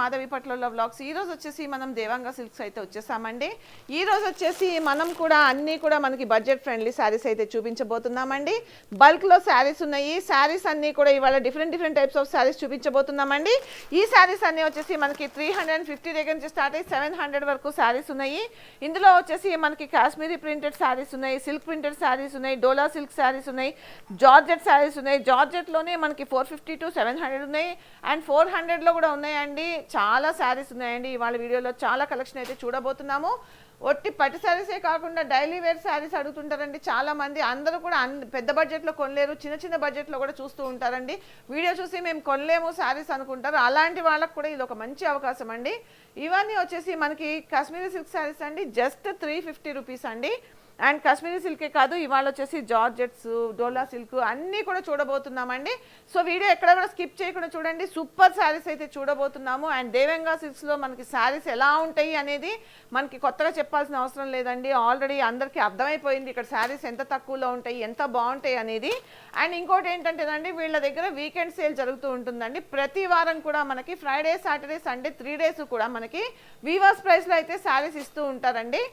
Madhavi పట్లలో vlogs ఈరోజు వచ్చేసి మనం దేవాంగ సిల్క్స్ అయితే వచ్చేసామండి. ఈ రోజు వచ్చేసి మనం కూడా అన్నీ కూడా మనకి బడ్జెట్ ఫ్రెండ్లీ శారీస్ అయితే చూపించబోతున్నామండి. బల్క్లో శారీస్ ఉన్నాయి. శారీస్ అన్నీ కూడా ఇవాళ different different types of saris చూపించబోతున్నామండి. ఈ శారీస్ అన్నీ వచ్చేసి మనకి త్రీ హండ్రెడ్ ఫిఫ్టీ దగ్గర నుంచి స్టార్ట్ అయ్యి సెవెన్ హండ్రెడ్ వరకు శారీస్ ఉన్నాయి. ఇందులో వచ్చేసి మనకి కాశ్మీరీ ప్రింటెడ్ శారీస్ ఉన్నాయి సిల్క్ ప్రింటెడ్ శారీస్ ఉన్నాయి డోలా సిల్క్ శారీస్ ఉన్నాయి జార్జెట్ శారీస్ ఉన్నాయి. జార్జెట్లోనే మనకి four fifty to seven hundred ఉన్నాయి. అండ్ ఫోర్ హండ్రెడ్లో కూడా ఉన్నాయండి. చాలా శారీస్ ఉన్నాయండి. ఇవాళ వీడియోలో చాలా కలెక్షన్ అయితే చూడబోతున్నాము. ఒట్టి పట్టు శారీసే కాకుండా డైలీ వేర్ శారీస్ అడుగుతుంటారండి. చాలామంది అందరూ కూడా పెద్ద బడ్జెట్లో కొనలేరు. చిన్న చిన్న బడ్జెట్లో కూడా చూస్తూ ఉంటారండి. వీడియో చూసి మేము కొనలేము శారీస్ అనుకుంటారు. అలాంటి వాళ్ళకు కూడా ఇది ఒక మంచి అవకాశం అండి. ఇవన్నీ వచ్చేసి మనకి కాశ్మీరీ సిల్క్ శారీస్ అండి. జస్ట్ త్రీ ఫిఫ్టీ రూపీస్ అండి. అండ్ కాశ్మీరీ సిల్కే కాదు ఇవాళ వచ్చేసి జార్జెట్స్ డోలా సిల్క్ అన్నీ కూడా చూడబోతున్నామండి. సో వీడియో ఎక్కడ కూడా స్కిప్ చేయకుండా చూడండి. సూపర్ శారీస్ అయితే చూడబోతున్నాము. అండ్ దేవంగా సిల్క్స్లో మనకి శారీస్ ఎలా ఉంటాయి అనేది మనకి కొత్తగా చెప్పాల్సిన అవసరం లేదండి. ఆల్రెడీ అందరికీ అర్థమైపోయింది ఇక్కడ శారీస్ ఎంత తక్కువలో ఉంటాయి ఎంత బాగుంటాయి అనేది. అండ్ ఇంకోటి ఏంటంటేనండి వీళ్ళ దగ్గర వీకెండ్ సేల్ జరుగుతూ ఉంటుందండి. ప్రతి వారం కూడా మనకి Friday Saturday Sunday three days కూడా మనకి వీవర్స్ ప్రైస్లో అయితే శారీస్ ఇస్తూ ఉంటారండి.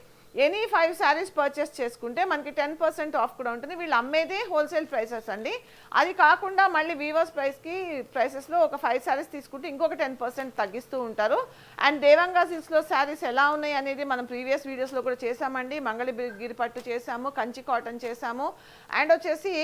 ఎనీ ఫైవ్ శారీస్ పర్చేస్ చేసుకుంటే మనకి టెన్ పర్సెంట్ ఆఫ్ కూడా ఉంటుంది. వీళ్ళు అమ్మేదే హోల్సేల్ ప్రైసెస్ అండి. అది కాకుండా మళ్ళీ వీవర్స్ ప్రైస్కి ప్రైసెస్లో ఒక ఫైవ్ శారీస్ తీసుకుంటే ఇంకొక టెన్ పర్సెంట్ తగ్గిస్తూ ఉంటారు. అండ్ దేవంగా సిల్క్స్లో శారీస్ ఎలా ఉన్నాయి అనేది మనం ప్రీవియస్ వీడియోస్లో కూడా చేసామండి మంగళగిరి పట్టు చేసాము కంచి కాటన్ చేసాము అండ్ వచ్చేసి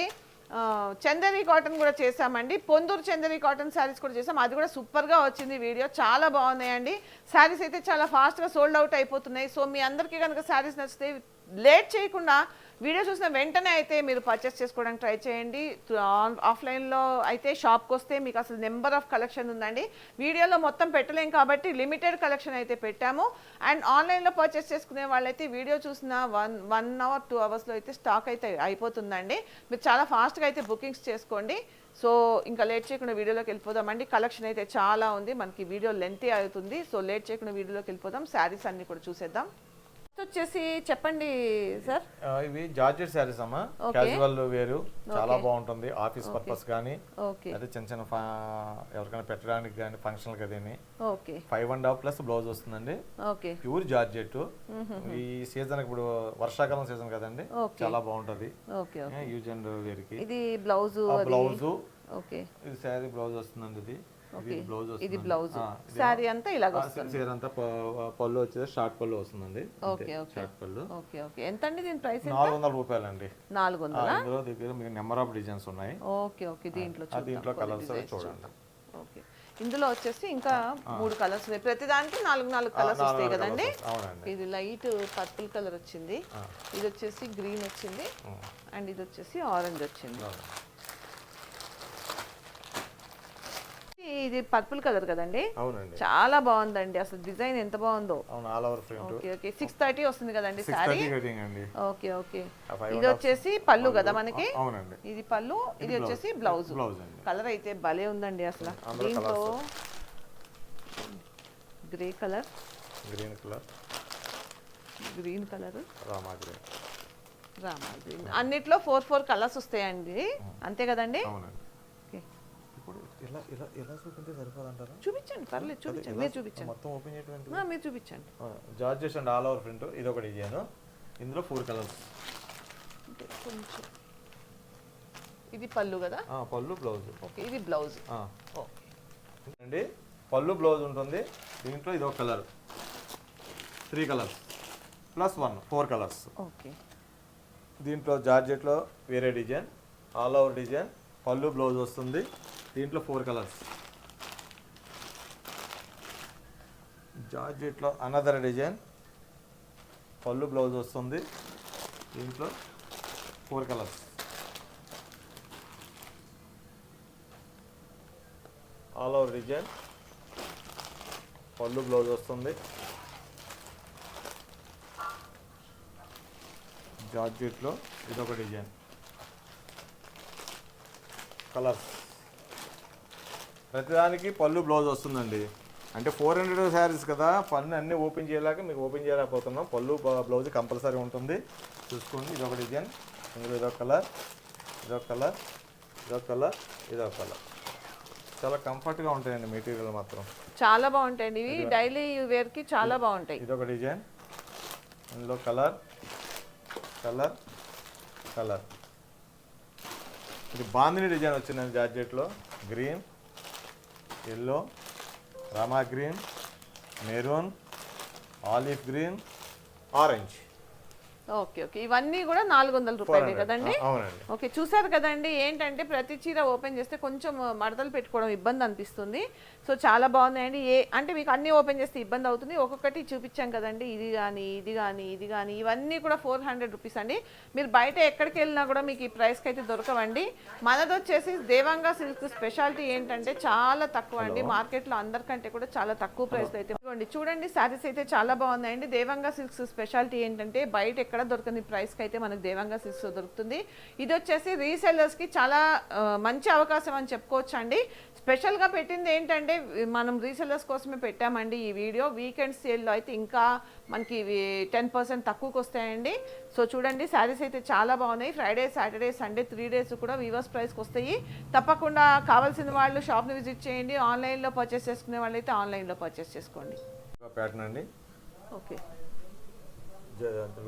చందరి కాటన్ కూడా చేసామండి పొందూరు చందరి కాటన్ శారీస్ కూడా చేసాం అది కూడా సూపర్గా వచ్చింది వీడియో. చాలా బాగున్నాయండి. శారీస్ అయితే చాలా ఫాస్ట్గా సోల్డ్ అవుట్ అయిపోతున్నాయి. సో మీ అందరికీ కనుక శారీస్ నచ్చితే లేట్ చేయకుండా వీడియో చూసిన వెంటనే అయితే మీరు పర్చేస్ చేసుకోవడానికి ట్రై చేయండి. ఆన్- ఆఫ్లైన్లో అయితే షాప్కి వస్తే మీకు అసలు నెంబర్ ఆఫ్ కలెక్షన్ ఉందండి. వీడియోలో మొత్తం పెట్టలేం కాబట్టి లిమిటెడ్ కలెక్షన్ అయితే పెట్టాము. అండ్ ఆన్లైన్లో పర్చేస్ చేసుకునే వాళ్ళైతే వీడియో చూసిన వన్ వన్ అవర్ టూ అవర్స్లో అయితే స్టాక్ అయితే అయిపోతుందండి. మీరు చాలా ఫాస్ట్గా అయితే బుకింగ్స్ చేసుకోండి. సో ఇంకా లేట్ చేయకుండా వీడియోలోకి వెళ్ళిపోదామండి. కలెక్షన్ అయితే చాలా ఉంది. మనకి వీడియో లెంతీ అవుతుంది. సో లేట్ చేయకుండా వీడియోలోకి వెళ్ళిపోదాం. శారీస్ అన్నీ కూడా చూసేద్దాం. వచ్చేసి చెప్పండి సార్. ఇవి జార్జెట్ శారీస్ అమ్మా. క్యాజువల్ వేరు. చాలా. బాగుంటుంది. ఆఫీస్ పర్పస్ కానీ ఓకే. అదే చిన్న చిన్న ఎవరికైనా పెట్టడానికి కానీ function కదేని okay. Five and half plus blouse వస్తుందండి. ఓకే. Pure georgette. ఈ సీజన్ ఇప్పుడు వర్షాకాలం సీజన్ కదండి. చాలా బాగుంటది. ఓకే యూజ్ అండ్ వేర్కి. ఇది బ్లౌజ్ బ్లౌజ్ ఓకే. ఇది శారీ బ్లౌజ్ వస్తుందండి ఇది. ఇది బ్లౌజ్ ఇది వస్తుంది బ్లౌజ్. శారీ అంతా ఇలాగ వస్తుంది. చీర అంతా పళ్ళు వచ్చేది షార్ట్ పళ్ళు వస్తుందండి. Okay okay. షార్ట్ పళ్ళు. Okay okay. ఎంత అండి దీని ప్రైస్ నాలుగు వందల రూపాయలండి. నాలుగు ఆ, వందలా ఇందులో దగ్గర మీకు నెంబర్ ఆఫ్ డిజైన్స్ ఉన్నాయి. Okay okay. దీంట్లో దీంట్లో కలర్స్ చూడండి. ఓకే. ఇందులో వచ్చేసి ఇంకా మూడు కలర్స్ ఉన్నాయి. ప్రతి దానికి నాలుగు నాలుగు కలర్స్ నాలుగు వస్తాయి నాలుగు కదండి? ఇది లైట్ పర్పుల్ కలర్ వచ్చింది. ఇది వచ్చేసి గ్రీన్ వచ్చింది. అండ్ ఇది వచ్చేసి ఆరెంజ్ వచ్చింది అవును. ఇది పర్పుల్ కలర్ కదండి? అవునండి. చాలా బాగుందండి. అసలు డిజైన్ ఎంత బాగుందో. అవును all over print okay okay. Six thirty వస్తుంది కదండి అండి. Okay okay. ఇది వచ్చేసి పళ్ళు కదా మనకి? అవునండి. ఇది పళ్ళు ఇది వచ్చేసి బ్లౌజ్ బ్లౌజ్ అండి. కలర్ అయితే భలే ఉందండి అసలు. దీంట్లో grey colour green colour green colour Rama green Rama green అన్నిట్లో ఫోర్ ఫోర్ కలర్స్ వస్తాయండి. అంతే కదండి? అవునండి. ఇలా ఇలా ఇలా చూపింటే సరిపోదంటారా? చూపించండి పర్లేదు చూపించండి మీరు చూపించండి. మొత్తం ఓపెన్ చేయటువంటి ఆ, మీరు చూపించండి. Georgettes and all over print ఇది ఒక డిజైన్ ఇందులో ఫోర్ కలర్స్ అంటే కొంచెం ఇది పళ్ళు కదా? పళ్ళు బ్లౌజ్ ఓకే ఇది బ్లౌజ్ ఓకే. అండి పళ్ళు బ్లౌజ్ ఉంటుంది. దీంట్లో ఇది ఒక colour three colours plus one four colours okay. దీంట్లో జార్జెట్లో వేరే డిజైన్. All over design. పళ్ళు బ్లౌజ్ వస్తుంది. దీంట్లో ఫోర్ కలర్స్. జార్జెట్లో అనదర్ డిజైన్ పళ్ళు బ్లౌజ్ వస్తుంది. దీంట్లో four colours. All over design పళ్ళు బ్లౌజ్ వస్తుంది. జార్జెట్లో ఇదొక డిజైన్ కలర్స్ ప్రతిదానికి పళ్ళు బ్లౌజ్ వస్తుందండి. అంటే ఫోర్ హండ్రెడ్ శారీస్ కదా పన్ను అన్నీ ఓపెన్ చేయలేక మీకు ఓపెన్ చేయలేకపోతున్నాం. పళ్ళు బ్లౌజ్ కంపల్సరీ ఉంటుంది. చూసుకోండి ఇదొక డిజైన్. ఇందులో ఇదొక కలర్ ఇదొక కలర్ ఇదొక కలర్ ఇదొక కలర్. చాలా కంఫర్ట్గా ఉంటాయండి మెటీరియల్ మాత్రం. చాలా బాగుంటాయండి. ఇవి డైలీ వేర్కి చాలా బాగుంటాయి. ఇది ఒక డిజైన్. ఇందులో కలర్ కలర్ కలర్. ఇది బాందిని డిజైన్ వచ్చిందండి జార్జెట్లో. Green. Yellow Rama green maroon olive green orange. Okay okay. ఇవన్నీ కూడా నాలుగు వందల రూపాయలే కదండి? ఓకే చూసారు కదండి ఏంటంటే ప్రతి చీర ఓపెన్ చేస్తే కొంచెం మడతలు పెట్టుకోవడం ఇబ్బంది అనిపిస్తుంది. సో చాలా బాగున్నాయండి. ఏ అంటే మీకు అన్ని ఓపెన్ చేస్తే ఇబ్బంది అవుతుంది. ఒక్కొక్కటి చూపించాం కదండి. ఇది కానీ ఇది కానీ ఇది కానీ ఇవన్నీ కూడా ఫోర్ హండ్రెడ్ రూపీస్ అండి. మీరు బయట ఎక్కడికి వెళ్ళినా కూడా మీకు ఈ ప్రైస్కి అయితే దొరకవండి. మనది వచ్చేసి దేవాంగా సిల్క్ స్పెషాలిటీ ఏంటంటే చాలా తక్కువ అండి. మార్కెట్లో అందరికంటే కూడా చాలా తక్కువ ప్రైస్ అయితే ఇదిగోండి చూడండి శారీస్ అయితే చాలా బాగున్నాయండి. దేవాంగా సిల్క్స్ స్పెషాలిటీ ఏంటంటే బయట ఎక్కడ దొరకని ప్రైస్కి అయితే మనకు దేవాంగా సిల్క్స్ దొరుకుతుంది. ఇది వచ్చేసి రీసెల్లర్స్కి చాలా మంచి అవకాశం అని చెప్పుకోవచ్చు అండి స్పెషల్గా పెట్టింది ఏంటంటే మనం రీసెల్లర్స్ కోసమే పెట్టామండి ఈ వీడియో. వీకెండ్ సేల్లో అయితే ఇంకా మనకి టెన్ పర్సెంట్ తక్కువకి వస్తాయండి. సో చూడండి శారీస్ అయితే చాలా బాగున్నాయి. Friday Saturday Sunday three days కూడా వీవర్స్ ప్రైస్కి వస్తాయి. తప్పకుండా కావాల్సిన వాళ్ళు షాప్ని విజిట్ చేయండి. ఆన్లైన్లో పర్చేస్ చేసుకునే వాళ్ళు అయితే ఆన్లైన్లో పర్చేస్ చేసుకోండి. ప్యాటర్న్ అండి. ఓకే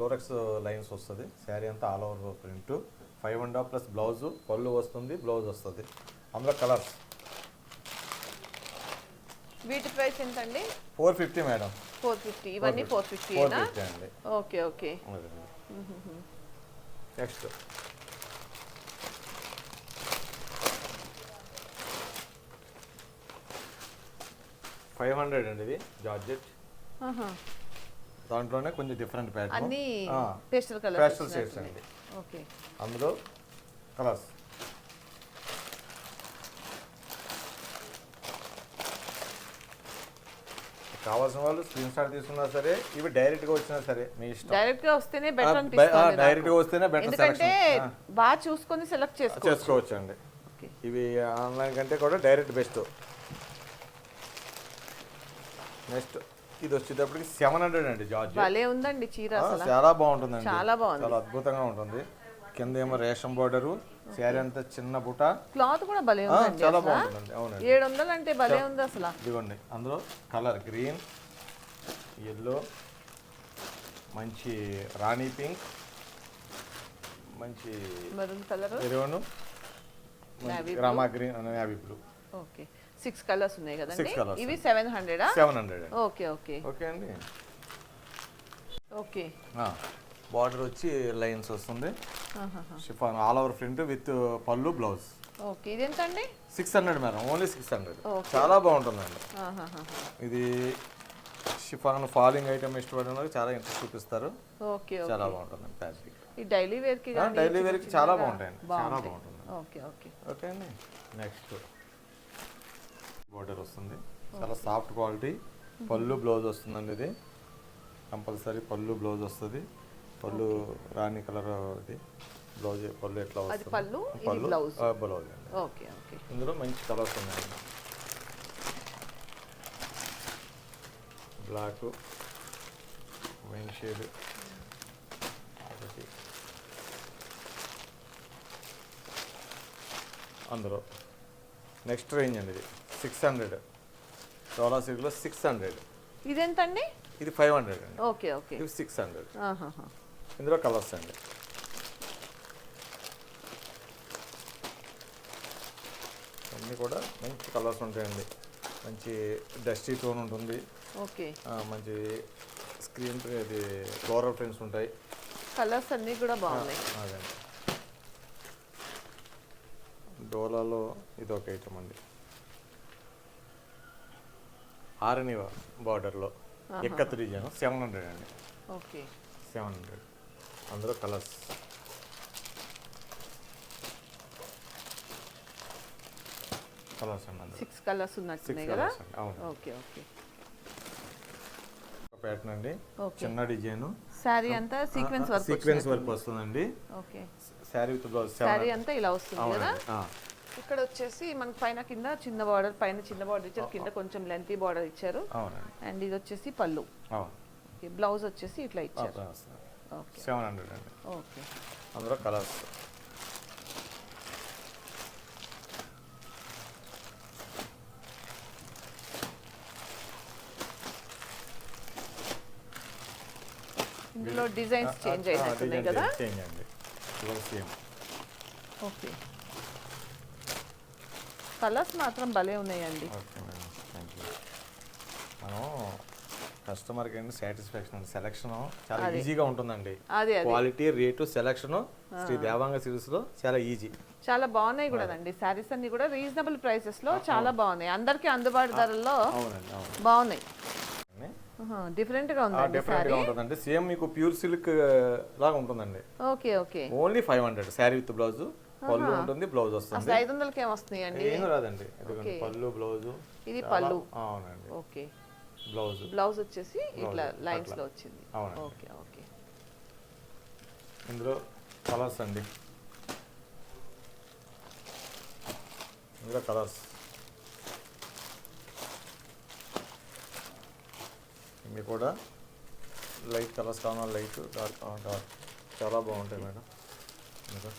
లోరెక్స్ లైన్స్ వస్తుంది. శారీ అంతా all over print five and half plus blouse పళ్ళు వస్తుంది బ్లౌజ్ వస్తుంది. అందులో కలర్స్ వీటి ప్రైస్ ఎంతండి? Four fifty madam. Four fifty. ఇవన్నీ ఫోర్ ఫిఫ్టీ. అండి. Okay okay. Next. Five hundred అండి ఇది జార్జెట్. దాంట్లోనే కొంచెం డిఫరెంట్ ప్యాటర్న్. అన్ని పేస్టల్ కలర్ పేస్టల్ షేడ్స్ అండి. ఓకే. అందులో కలర్స్. కావాల్సిన వాళ్ళు స్క్రీన్ షాట్ తీసుకున్నా సరే ఇవి డైరెక్ట్గా వచ్చినా సరే మీ ఇష్టం. డైరెక్ట్గా వస్తేనే బెటర్ అనిపిస్తుంది డైరెక్ట్గా. వస్తేనే బెటర్ ఎందుకంటే బాగా చూసుకొని సెలెక్ట్ చేసుకోవచ్చు. చేసుకోవచ్చు అండి ఓకే. ఇవి ఆన్లైన్ కంటే కూడా డైరెక్ట్ బెస్ట్ నెక్స్ట్ ఇది వచ్చేటప్పటికి సెవెన్ హండ్రెడ్ అండి జార్జ్ భలే ఉందండి చీర అసలు. చాలా బాగుంటుందండి. చాలా బాగుంది. చాలా అద్భుతంగా ఉంటుంది. కింద ఏమో రేషన్ బోర్డరు శారీ అంతా చిన్న బుట. క్లాత్ కూడా భలే ఆ, ఉందండి చాలా బాగుంటుందండి అవునండి. ఏడు వందలు అంటే భలే ఉంది అసలు. ఇదిగోండి అందులో కలర్ గ్రీన్ ఎల్లో మంచి రాణి పింక్ మంచి maroon colour. Navy Rama green navy blue okay. Six colours ఉన్నాయి కదండి. ఇవి సెవెన్ హండ్రెడా seven hundred okay okay. Okay అండి. ఓకే. బార్డర్ వచ్చి లైన్స్ వస్తుంది. Chiffon all over print with పళ్ళు బ్లౌజ్. ఓకే ఇది ఎంతండి six hundred madam only six hundred. చాలా బాగుంటుందండి. ఇది షిఫాన్ ఫాలింగ్ ఐటమ్ ఇష్టపడిన వాళ్ళకి చాలా ఇంట్రెస్ట్ చూపిస్తారు. ఓకే చాలా బాగుంటుంది ఫ్యాబ్రిక్ ఈ డైలీ వేర్కి డైలీ చిన్న వేర్కి చాలా బాగుంటాయండి చాలా. బాగుంటుంది. Okay okay. ఓకే అండి నెక్స్ట్. బార్డర్ వస్తుంది. చాలా సాఫ్ట్ క్వాలిటీ. పళ్ళు బ్లౌజ్ వస్తుందండి ఇది. కంపల్సరీ పళ్ళు బ్లౌజ్ వస్తుంది. పళ్ళు రాణి కలర్ ఇది. బ్లౌజ్ పళ్ళు ఎట్లా అది పళ్ళు, ఇది blouse. ఆ, బ్లౌజ్ అండి. Okay okay. ఇందులో మంచి కలర్స్ ఉన్నాయండి బ్లాక్ వైన్ షేడ్. ఒకటి అందులో. నెక్స్ట్ రేంజ్ అండి ఇది. Six hundred. డోలా సిల్క్లో సిక్స్ హండ్రెడ్. ఇది ఎంతండి ఇది ఫైవ్ హండ్రెడ్ అండి. Okay okay. ఇది సిక్స్ హండ్రెడ్. ఆహాహా. ఇందులో కలర్స్ అండి. అన్నీ కూడా మంచి కలర్స్ ఉంటాయండి. మంచి డస్టీ టోన్ ఉంటుంది. ఓకే. మంచి స్క్రీన్ ఇది ఫ్లోరల్ ప్రింట్స్ ఉంటాయి. కలర్స్ అన్నీ కూడా బాగున్నాయి. అదండి డోలాలో ఇది ఒక ఐటమ్ అండి ఆరణి బార్డర్లో ఎక్కత్ డిజైన్ సెవెన్ హండ్రెడ్ అండి. ఓకే. సెవెన్ హండ్రెడ్ అందులో కలర్స్. కలర్స్ అండి సిక్స్ కలర్స్ ఉన్నట్టున్నాయి కదా? Okay okay. ప్యాటర్న్ అండి. చిన్న డిజైన్. శారీ అంతా సీక్వెన్స్ వర్క్ సీక్వెన్స్ వర్క్ వస్తుందండి. Okay. Sari with blouse seven అంతా ఇలా వస్తుంది కదా. ఇక్కడ వచ్చేసి మనకి పైన కింద చిన్న బార్డర్ పైన చిన్న బార్డర్ ఇచ్చారు. కింద కొంచెం లెంతీ బార్డర్ ఇచ్చారు. అండ్ ఇది వచ్చేసి పళ్ళు. బ్లౌజ్ వచ్చేసి ఇట్లా ఇచ్చారు. సెవెన్ హండ్రెడ్ అండి. ఓకే. అందులో కలర్స్. ఇందులో డిజైన్స్ చేంజ్ అయినట్టున్నాయి కదా? చేంజ్ అండి. Same okay. కలర్స్ మాత్రం భలే ఉన్నాయండి. థ్యాంక్ యూ మనం కస్టమర్కి ఏంటి సాటిస్ఫాక్షన్? సెలక్షన్ చాలా ఈజీగా ఉంటుందండి. Quality rate selection Shri Devanga సిరీస్లో చాలా ఈజీ. చాలా బాగున్నాయి కూడా అండి శారీస్ అన్ని కూడా రీజనబుల్ ప్రైసెస్లో చాలా బాగున్నాయి. అందరికీ అందుబాటు ధరల్లో బాగున్నాయి. డిఫరెంట్గా ఉందండి డిఫరెంట్గా ఉంటుందండి. సేమ్ మీకు ప్యూర్ సిల్క్ లాగా ఉంటుందండి. Okay okay. Only five hundred sari with blouse. పళ్ళు ఉంటుంది బ్లౌజ్ వస్తుంది. ఐదు వందలకి ఏమొస్తున్నాయి అండి ఏం రాదండి. పళ్ళు బ్లౌజ్ ఇది పళ్ళు. అవునండి. ఓకే. బ్లౌజ్. బ్లౌజ్ వచ్చేసి ఇట్లా లైన్స్లో వచ్చింది. Okay okay. ఇందులో కలర్స్ అండి. ఇందులో కలర్స్. ఇవి కూడా లైట్ కలర్స్ కావాలి లైట్ డార్క్ కావాలి డార్క్ చాలా బాగుంటాయి మేడం. ఇంకా.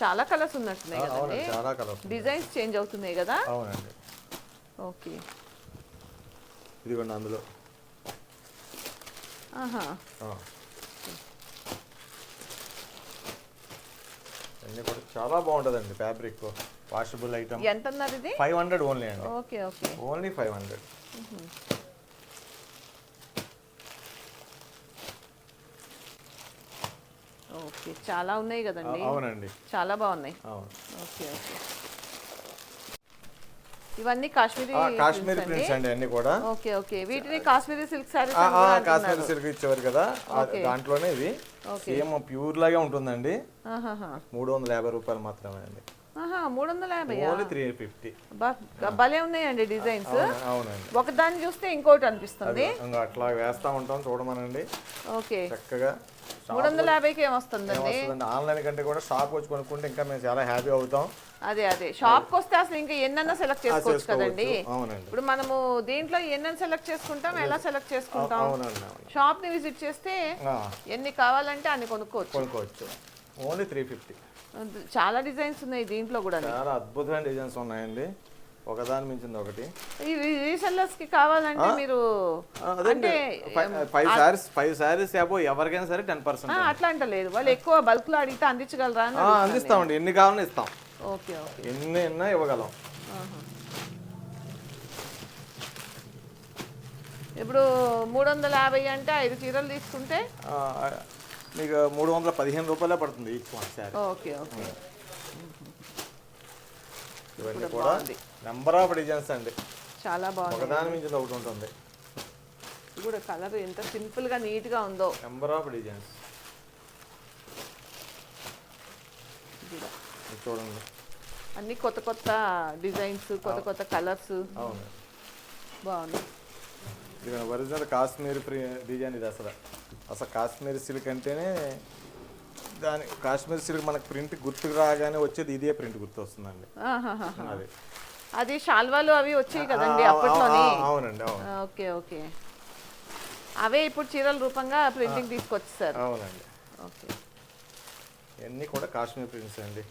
చాలా కలర్స్ ఉన్నట్టున్నాయి అవునండి చాలా కలర్స్ డిజైన్స్ చేంజ్ అవుతున్నాయి కదా? అవునండి. ఓకే. ఇదిగోండి అందులో. ఆహా. అన్నీ కూడా చాలా బాగుంటుందండి ఫ్యాబ్రిక్ వాషబుల్ ఐటమ్. ఎంత అన్నారు ఇది? ఫైవ్ హండ్రెడ్ ఓన్లీ అండి. Okay okay. Only five hundred. Okay చాలా ఉన్నాయి కదండి? అవునండి. చాలా బాగున్నాయి. అవును. Okay okay. ఇవన్నీ కాశ్మీరీ కాశ్మీరీ ప్రింట్స్ అండి. అన్ని కూడా. Okay okay. వీటిని కాశ్మీరీ సిల్క్ సారీస్ కాశ్మీరీ సిల్క్ ఇచ్చేవారు కదా. ఆ, దాంట్లోనే ఇది. సేమ్ ప్యూర్ లాగే ఉంటుందండి. మూడు వందల యాభై రూపాయలు మాత్రమే అండి. మూడు వందల యాభై ఓన్లీ త్రీ ఫిఫ్టీ. భలే ఉన్నాయండి డిజైన్స్. అవునండి. ఒకదాన్ని చూస్తే ఇంకోటి అనిపిస్తుంది. అట్లా వేస్తా ఉంటాం చూడమనండి. ఓకే. చక్కగా మూడు వందల యాభైకి ఏమొస్తుందండి? ఆన్లైన్ కంటే కూడా షాప్ వచ్చి కొనుక్కుంటే ఇంకా మేము చాలా హ్యాపీ అవుతాం. అదే అదే. షాప్కి వస్తే అసలు ఇంకా ఎన్నన్నా సెలెక్ట్ చేసుకోవచ్చు కదండి. ఇప్పుడు మనము దీంట్లో ఎన్నని సెలెక్ట్ చేసుకుంటాం ఎలా సెలెక్ట్ చేసుకుంటాం? షాప్ని విజిట్ చేస్తే ఎన్ని కావాలంటే అన్ని కొనుక్కోవచ్చు. కొనుక్కోవచ్చు. Only three fifty. చాలా డిజైన్స్ ఉన్నాయి దీంట్లో కూడా చాలా అద్భుతమైన డిజైన్స్ ఉన్నాయండి. ఒకదాని మించింది ఒకటి. ఈ రీసెల్లర్స్కి కావాలంటే మీరు అంటే ఫైవ్ శారీస్ ఫైవ్ శారీస్ ఏబో ఎవరికైనా సరే టెన్ పర్సెంట్ అట్లా అంటలేదు. వాళ్ళు ఎక్కువ బల్క్లో అడిగితే అందించగలరా అందిస్తామండి. ఎన్ని కావాలని ఇస్తాం. Okay okay. ఇవ్వగలం. ఇప్పుడు మూడు వందల యాభై అంటే ఐదు చీరలు తీసుకుంటే? మీకు మూడు వందల పదిహేను రూపాయలే పడుతుంది each one sari. Okay okay. ఇవన్నీ కూడా నెంబర్ ఆఫ్ డిజైన్స్ అండి. చాలా బాగుంది. ఒకదాని ఒకటి ఉంటుంది. ఇది కూడా కలర్ ఎంత సింపుల్గా నీట్గా ఉందో. Number of designs. చూడండి. అన్ని కొత్త కొత్త డిజైన్స్ కొత్త కొత్త కలర్స్. అవును. బాగున్నాయి ఇది ఒరిజినల్ కాశ్మీర్ డిజైన్ ఇది అసలు. అసలు కాశ్మీర్ సిల్క్ అంటేనే దాని కాశ్మీర్ సిల్క్ మనకు ప్రింట్ గుర్తుకు రాగానే వచ్చేది ఇదే ప్రింట్ గుర్తు వస్తుందండి. అది. అది శాల్వాలు అవి వచ్చాయి కదండి అప్పట్లోని? అవునండి అవును. Okay okay. అవే ఇప్పుడు చీరల రూపంగా ప్రింటింగ్ తీసుకొచ్చేసారు అవునండి. ఓకే. ఇవన్నీ కూడా కాశ్మీర్ ప్రింట్స్ అండి.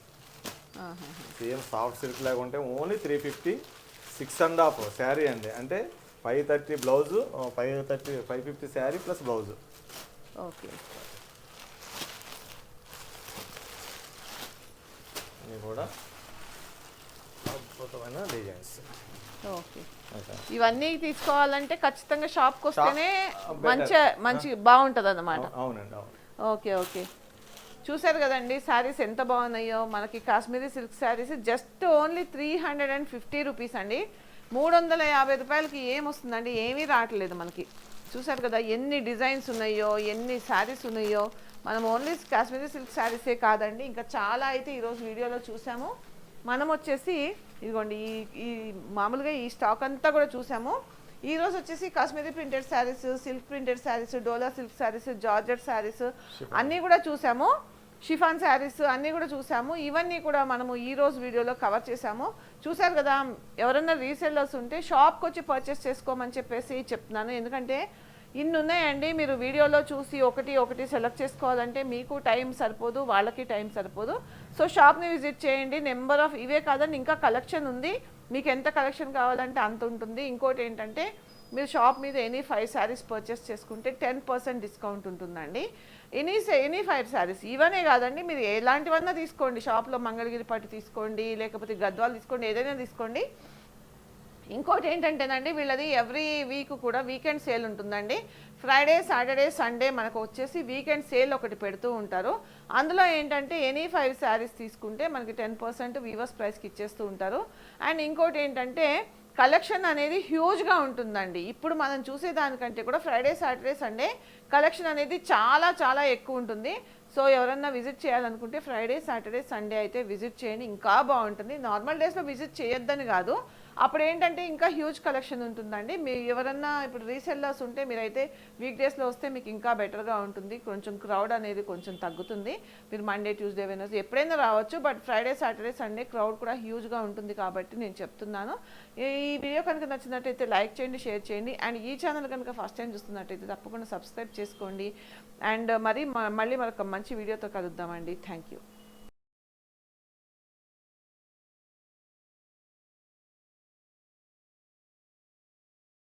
సేమ్ సాఫ్ట్ సిల్క్ లాగా ఉంటే only three fifty six and half sari అండి. అంటే five thirty blouse five thirty five fifty sari plus blouse. Okay. ఇవి కూడా అద్భుతమైన డిజైన్స్. ఓకే. ఇవన్నీ తీసుకోవాలంటే ఖచ్చితంగా షాప్కి వస్తేనే మంచి మంచి బాగుంటుంది అన్నమాట అవునండి అవును. Okay okay. చూసారు కదండి శారీస్ ఎంత బాగున్నాయో. మనకి Kashmiri silk saris just only three hundred and fifty rupees అండి. మూడు వందల యాభై రూపాయలకి ఏం వస్తుందండి? ఏమీ రావట్లేదు మనకి. చూసారు కదా ఎన్ని డిజైన్స్ ఉన్నాయో ఎన్ని శారీస్ ఉన్నాయో. మనం ఓన్లీ కాశ్మీరీ సిల్క్ శారీసే కాదండి. ఇంకా చాలా అయితే ఈరోజు వీడియోలో చూసాము మనం వచ్చేసి ఇదిగోండి ఈ ఈ మామూలుగా ఈ స్టాక్ అంతా కూడా చూసాము ఈ రోజు వచ్చేసి Kashmiri printed saris silk printed saris Dola silk saris georgette saris అన్నీ కూడా చూసాము షిఫాన్ శారీస్ అన్నీ కూడా చూసాము. ఇవన్నీ కూడా మనము ఈ రోజు వీడియోలో కవర్ చేసాము. చూసారు కదా ఎవరైనా రీసెల్లర్స్ ఉంటే షాప్కి వచ్చి పర్చేస్ చేసుకోమని చెప్పేసి చెప్తున్నాను. ఎందుకంటే ఇన్ని ఉన్నాయండి మీరు వీడియోలో చూసి ఒకటి ఒకటి సెలెక్ట్ చేసుకోవాలంటే మీకు టైం సరిపోదు వాళ్ళకి టైం సరిపోదు. సో షాప్ని విజిట్ చేయండి. నెంబర్ ఆఫ్ ఇవే కాదండి ఇంకా కలెక్షన్ ఉంది. మీకు ఎంత కలెక్షన్ కావాలంటే అంత ఉంటుంది. ఇంకోటి ఏంటంటే మీరు షాప్ మీద ఎనీ ఫైవ్ శారీస్ పర్చేస్ చేసుకుంటే టెన్ పర్సెంట్ డిస్కౌంట్ ఉంటుందండి. ఎనీ ఎనీ ఫైవ్ శారీస్ ఇవనే కాదండి మీరు ఎలాంటివన్నా తీసుకోండి. షాప్లో మంగళగిరి పట్టు తీసుకోండి లేకపోతే గద్వాలు తీసుకోండి ఏదైనా తీసుకోండి. ఇంకోటి ఏంటంటేనండి వీళ్ళది ఎవ్రీ వీక్ కూడా వీకెండ్ సేల్ ఉంటుందండి. ఫ్రైడే సాటర్డే సండే మనకు వచ్చేసి వీకెండ్ సేల్ ఒకటి పెడుతూ ఉంటారు. అందులో ఏంటంటే ఎనీ ఫైవ్ శారీస్ తీసుకుంటే మనకి టెన్ పర్సెంట్ వీవర్స్ ప్రైస్కి ఇచ్చేస్తూ ఉంటారు. అండ్ ఇంకోటి ఏంటంటే కలెక్షన్ అనేది హ్యూజ్గా ఉంటుందండి. ఇప్పుడు మనం చూసేదానికంటే కూడా ఫ్రైడే సాటర్డే సండే కలెక్షన్ అనేది చాలా చాలా ఎక్కువ ఉంటుంది. సో ఎవరన్నా విజిట్ చేయాలనుకుంటే ఫ్రైడే సాటర్డే సండే అయితే విజిట్ చేయండి. ఇంకా బాగుంటుంది. నార్మల్ డేస్లో విజిట్ చేయొద్దని కాదు. అప్పుడు ఏంటంటే ఇంకా హ్యూజ్ కలెక్షన్ ఉంటుందండి. మీ ఎవరన్నా ఇప్పుడు రీసెల్లర్స్ ఉంటే మీరైతే వీక్ డేస్లో వస్తే మీకు ఇంకా బెటర్గా ఉంటుంది. కొంచెం క్రౌడ్ అనేది కొంచెం తగ్గుతుంది. మీరు మండే ట్యూస్డే వెనస్ ఎప్పుడైనా రావచ్చు. But Friday Saturday Sunday crowd కూడా హ్యూజ్గా ఉంటుంది కాబట్టి నేను చెప్తున్నాను. ఈ వీడియో కనుక నచ్చినట్టయితే లైక్ చేయండి షేర్ చేయండి. అండ్ ఈ ఛానల్ కనుక ఫస్ట్ టైం చూస్తున్నట్టయితే తప్పకుండా సబ్స్క్రైబ్ చేసుకోండి. అండ్ మరి మ- మళ్ళీ మరొక మంచి వీడియోతో కలుద్దామండి. Thank you